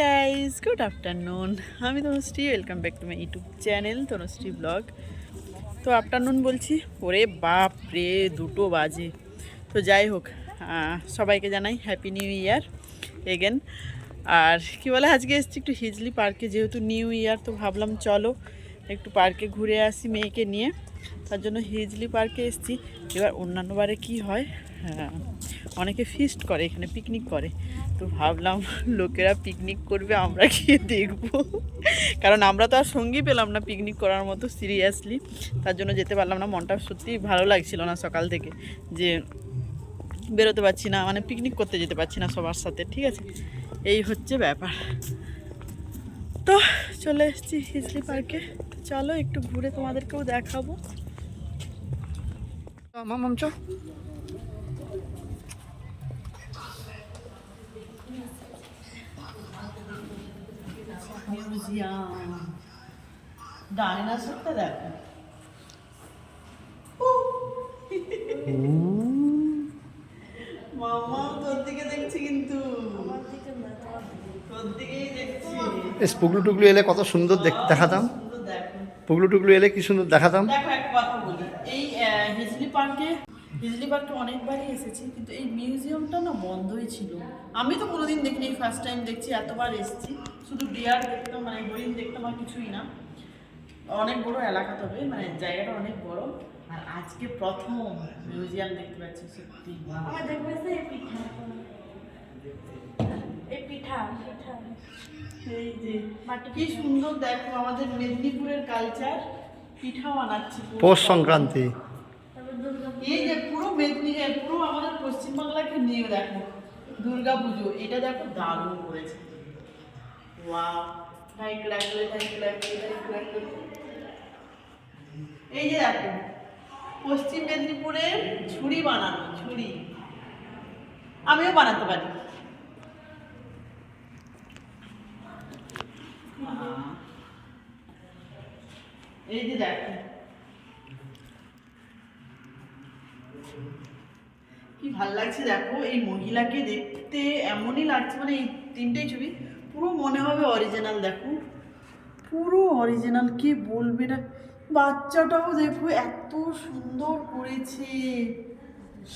Guys good afternoon আমি Tanushree welcome back to my YouTube channel Tanushree vlog তো afternoon বলছি ওরে বাপ রে দুটো বাজে। তো যাই হোক সবাইকে জানাই হ্যাপি নিউ ইয়ার এগেন আর কি বলে আজকে এসেছি একটু হিজলি পার্কে যেহেতু নিউ ইয়ার তো ভাবলাম চলো একটু পার্কে ঘুরে আসি মেয়েকে নিয়ে। তার জন্য হিজলি পার্কে এসেছি। এবার অন্যান্য বারে কী হয়? হ্যাঁ, অনেকে ফিস্ট করে, এখানে পিকনিক করে। তো ভাবলাম লোকেরা পিকনিক করবে, আমরা গিয়ে দেখব। কারণ আমরা তো আর সঙ্গী পেলাম না পিকনিক করার মতো সিরিয়াসলি তার জন্য যেতে পারলাম না, মনটা সত্যি ভালো লাগছিল না সকাল থেকে যে বেরোতে পারছি না মানে পিকনিক করতে যেতে পারছি না সবার সাথে, ঠিক আছে? এই হচ্ছে ব্যাপার। তো চলে এসেছি হিজলি পার্কে। চলো একটু ঘুরে তোমাদেরকেও দেখাবো। মাম মাম চ মিউজিয়াম ডাইনোসরটা দেখো মামা তোর দেখছি কিন্তু পুগলু টুগলু এলে কত সুন্দর দেখ- দেখাতাম। পুগলু টুগলু এলে কি সুন্দর দেখাতাম। এই হিজলি পার্কে হিজলি পার্কে অনেকবারই এসেছি, কিন্তু এই মিউজিয়ামটা না বন্ধই ছিল। আমি তো কোনোদিন দেখিনি ফার্স্ট টাইম দেখছি, এতবার এসেছি। শুধু বিয়ার দেখতাম মানে হরিণ দেখতাম আর কিছুই না। অনেক বড় এলাকা তবে মানে জায়গাটা অনেক বড়। আর আজকে প্রথম মিউজিয়াম দেখতে পাচ্ছি সত্যি। এই পিঠা। এই পিঠা পিঠা। এই যে কি সুন্দর দেখো আমাদের মেদিনীপুরের কালচার পিঠা বানাচ্ছে পৌষ সংক্রান্তি। এই যে পুরো মেদিনী পুরো আমাদের পশ্চিমবাংলাকে নিয়ে দেখো। দুর্গা পুজো এটা দেখো দারুণ করেছে। ওয়াও থ্যাংক থ্যাংক রাখলে থ্যাংক এই যে দেখো, পশ্চিম মেদিনীপুরের ঝুড়ি বানানো ঝুড়ি আমিও বানাতে পারি। এই যে দেখো। কি ভালো লাগছে দেখো, এই মহিলাকে দেখতে এমনই লাগছে মানে এই তিনটেই ছবি। পুরো মনে হবে অরিজিনাল দেখো। পুরো অরিজিনাল কি বলবে না বাচ্চাটাও দেখো এত সুন্দর করেছে।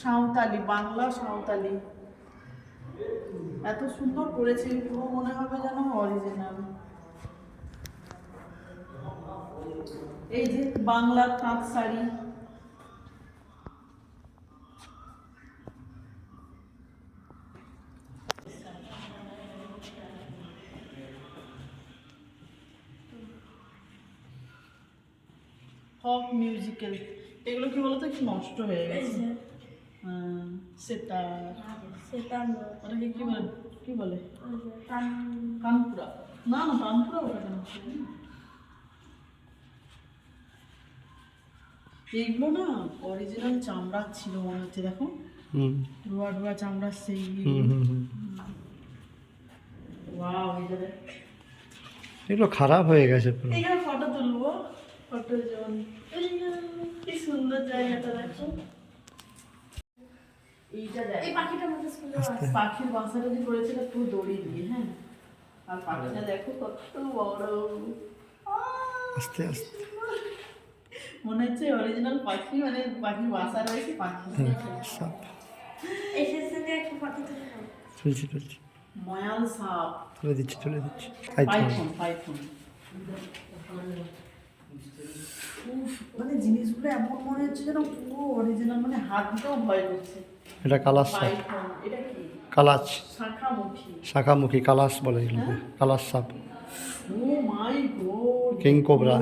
সাঁওতালি, বাংলা সাঁওতালি। এত সুন্দর করেছে, পুরো মনে হবে যেন অরিজিনাল এই যে বাংলার তাঁত শাড়ি হক মিউজিক্যাল এগুলো কি বলতো? কি নষ্ট হয়ে গেছে। হ্যাঁ, সেটা। সেটা ওটাকে কি বলে? কি বলে? কানপুরা না না কানপুরা ওটা কেন এইগুলো না অরিজিনাল চামড়া ছিল মনে হচ্ছে দেখো। হুম। রোয়া রোয়া চামড়া সেই হুম হুম হুম। ওয়াও এই যে দেখ। এগুলো খারাপ হয়ে গেছে পুরো। এখানে ফটো তুলবো। ফটো যেমন। কি সুন্দর জায়গাটা দেখো। এইটা দেখ। এই পাখিটা মধ্যে স্কুলে পাখির বাসাটা যে করেছিল পুরো দড়ি দিয়ে হ্যাঁ। আর পাখিটা দেখো কত বড়। আস্তে আস্তে। মনে হচ্ছে অরিজিনাল পাখি মানে পাখির বাসা রয়েছে পাখি। এসেছে একটা পাখি তুলে তুলছি তুলছি। ময়াল সাপ। তুলে দিচ্ছি তুলে দিচ্ছি। পাইথন পাইথন মানে জিনিসগুলো এমন মনে হচ্ছে যেন পুরো অরিজিনাল মানে হাত দিতেও ভয় করছে। এটা কালাস সাপ। এটা কি? কালাচ শাখামুখী। শাখামুখী কালাস বলে এগুলোকে। কালাস সাপ। Oh my god. King cobra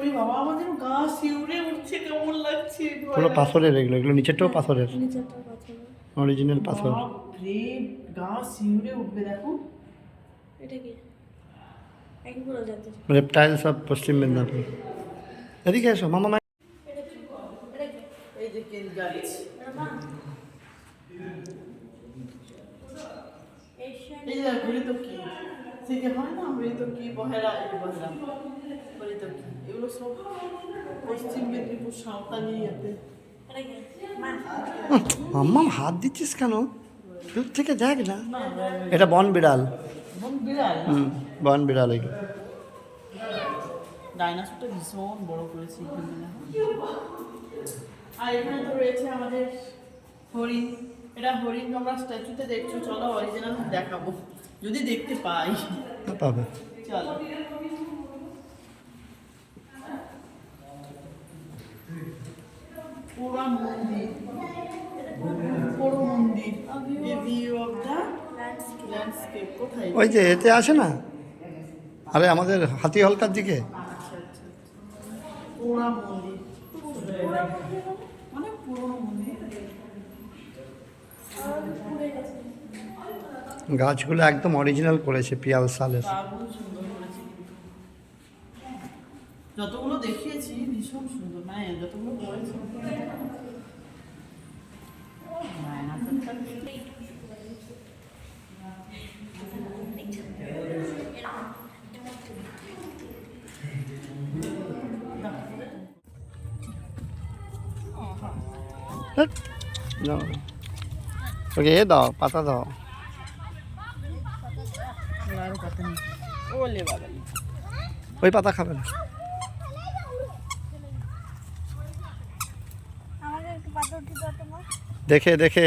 ওই বাবা আমাদের গা শিউরে উঠছে কেমন লাগছে পুরো পাথরের এগুলো এগুলো নিচেরটাও পাথরের। নিচেরটা পাথর অরিজিনাল পাথর। বাপরে, গা শিউরে উঠবে দেখো। এটা কি? রেপটাইলস অফ পশ্চিম মেদিনীপুর। এদিকে এসো মামা মা এটা কি? এটা কি? এই যে কেল গাছ। এটা মা? এশিয়ান এই যে হরিতকি সেই যে হয় না হরিতকি বহেরা এই বহেরা। হরিতকি এগুলো সব পশ্চিম মেদিনীপুর সাঁওতালি এতে। এটা কি? মা? মাম্মাম হাত দিচ্ছিস কেন? দূর থেকে দেখ না। এটা বন বিড়াল এবং বিড়াল হুম। বন বিড়াল এগুলো ডাইনোসরটা ভীষণ বড় করেছে আর এখানে তো রয়েছে আমাদের হরিণ। এটা হরিণ তোমরা স্ট্যাচুতে দেখছ চলো অরিজিনাল দেখাবো। যদি দেখতে পাই। পাবে। চলো। পুরো মন্দির। পুরো মন্দির। ভিউ অফ দ্য ল্যান্ডস্কেপ কোথায় ওই যে এতে আসে না? আরে আমাদের হাতি হলকার দিকে? গাছগুলো একদম অরিজিনাল করেছে পিয়াল সালের। যতগুলো দেখিয়েছি ভীষণ সুন্দর। মানে যতগুলো করেছে। ওকে এ দাও, পাতা দাও। ওই পাতা খাবে না। আমাদের একটু পাতা উঠে দাও তোমার দেখে দেখে।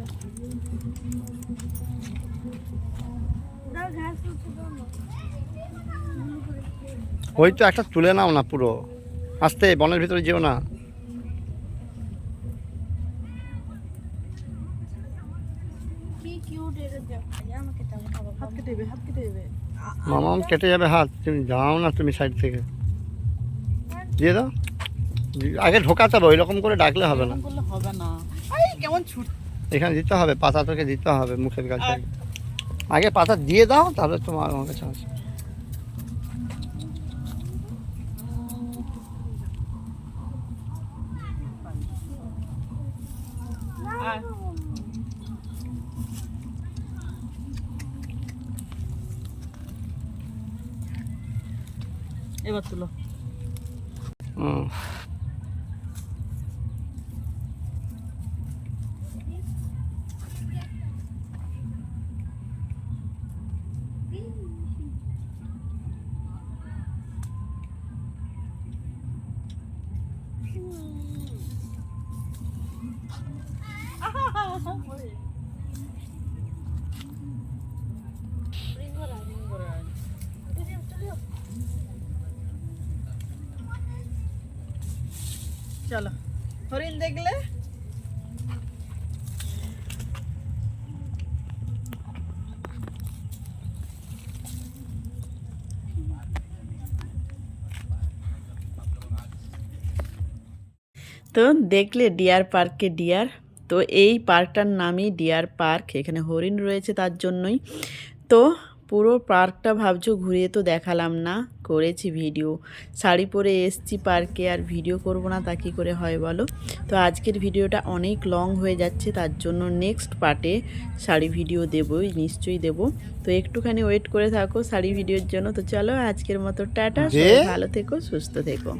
ওই তো একটা তুলে নাও না পুরো। আস্তে বনের ভিতরে যেও না। কি কিউট এটা দেখ আমাকে দাও খাব হাত কেটে দেবে হাত কেটে দেবে। মামাম কেটে যাবে হাত। তুমি যাও না তুমি সাইড থেকে। দিয়ে দাও। আগে ঢোকাতে হবে ওই রকম করে ডাকলে হবে না। হবে না। কেমন ছুট। এখানে দিতে হবে পাতা তোকে দিতে হবে মুখের কাছে। আগে। আগে পাতা দিয়ে দাও তাহলে তোমার আমার কাছে আসবে আর এবার তুলো। হুম। চলো। হরিণ দেখলে? তো দেখলে ডিয়ার পার্কে ডিয়ার। তো এই পার্কটার নামই ডিয়ার পার্ক। এখানে হরিণ রয়েছে তার জন্যই। তো পুরো পার্কটা ভাবছ ঘুরিয়ে তো দেখালাম না। করেছি ভিডিও। শাড়ি পরে এসছি পার্কে আর ভিডিও করব না তা কী করে হয় বলো? তো আজকের ভিডিওটা অনেক লং হয়ে যাচ্ছে তার জন্য নেক্সট পার্টে শাড়ি ভিডিও দেবই নিশ্চয়ই দেব। তো একটুখানি ওয়েট করে থাকো শাড়ি ভিডিওর জন্য। তো চলো আজকের মতো টাটা? ভালো থেকো সুস্থ থেকো।